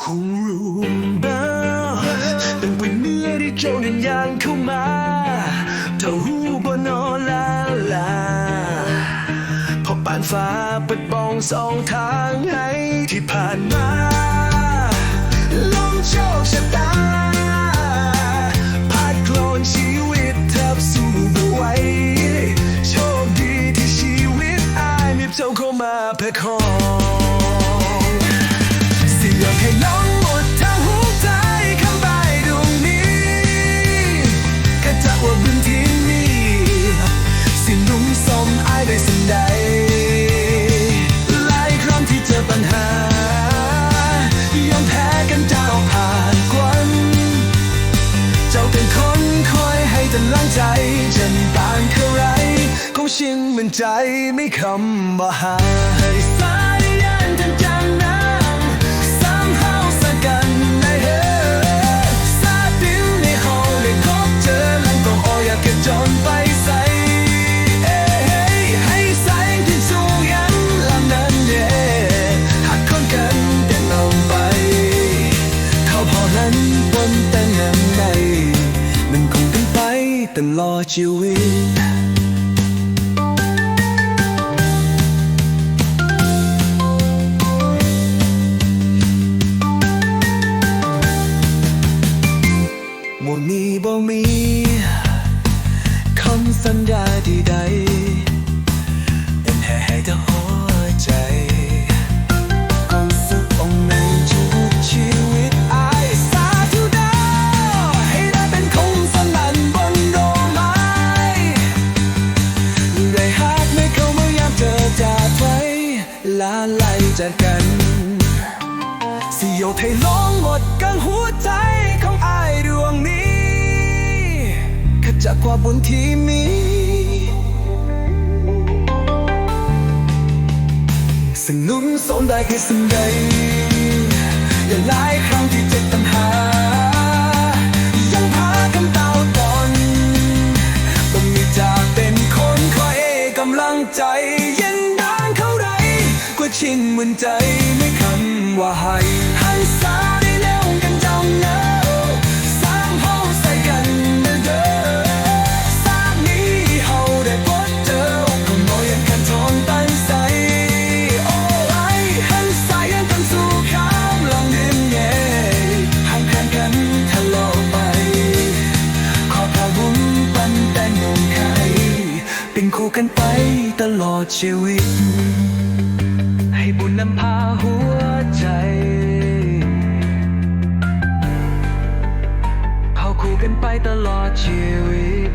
คงรู้บ้างตั้งแต่เมื่อได้เจ้านั้นย่างเข้ามาเท่าหูบนอลาลาพอปานฟ้าเปิดบองสองทางให้ที่ผ่านมาลงโชคชะตาพาดโคลนชีวิตแทบสู้ไม่ไวโชคดีที่ชีวิตอายมีเจ้าเข้ามาแพ้ขอ คงชินเหมือนใจไม่คำว่าหายสายยันกันจังน้ำ somehow สักกันในเฮซาดินในห้องได้พบเจอหลังต้องออยากเก็บจนไปใสเอ้ยให้แสงที่สูงยันลำนั้นเย่หากคนกันเดินลงไป เขาพอนั้นบนแต่งยังไงมันคงเป็นไปตลอดชีวิต มวดนี้บ่มีคำสัญญาที่ใดเป็นแค่ให้แต่หัวใจก็สึกองในทุกชีวิตอายสาธุดาวให้ได้เป็นคงสนั่นบนโดมไม้ได้หากไม่เข้ามายามเจอจากไว้ลาไล่จากกัน สิโยกให้ลงหมดกลางหัวใจ บุญที่มีสิ่งนุ่นสมได้แค่สิ่งใดอย่าหลายครั้งที่เจ็บปัญหา ยังพากันเตาตอนต้องมีจากเป็นคนคอยให้กำลังใจ เยันดานเขาไรกว่าชินเหมือนใจไม่คำว่าให้ เป็นคู่กันไปตลอดชีวิต ให้บุญนำพาหัวใจเขาคู่กันไปตลอดชีวิต